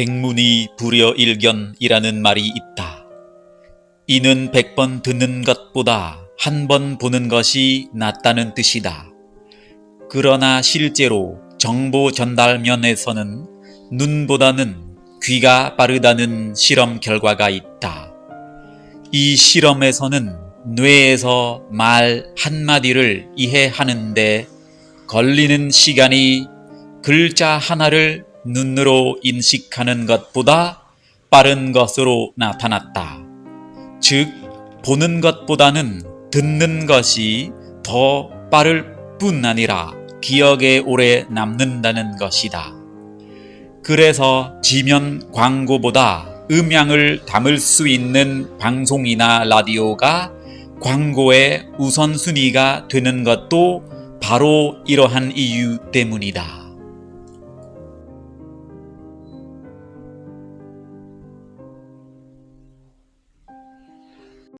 백문이 불여일견이라는 말이 있다. 이는 백 번 듣는 것보다 한 번 보는 것이 낫다는 뜻이다. 그러나 실제로 정보 전달 면에서는 눈보다는 귀가 빠르다는 실험 결과가 있다. 이 실험에서는 뇌에서 말 한마디를 이해하는데 걸리는 시간이 글자 하나를 눈으로 인식하는 것보다 빠른 것으로 나타났다. 즉, 보는 것보다는 듣는 것이 더 빠를 뿐 아니라 기억에 오래 남는다는 것이다. 그래서 지면 광고보다 음향을 담을 수 있는 방송이나 라디오가 광고의 우선순위가 되는 것도 바로 이러한 이유 때문이다.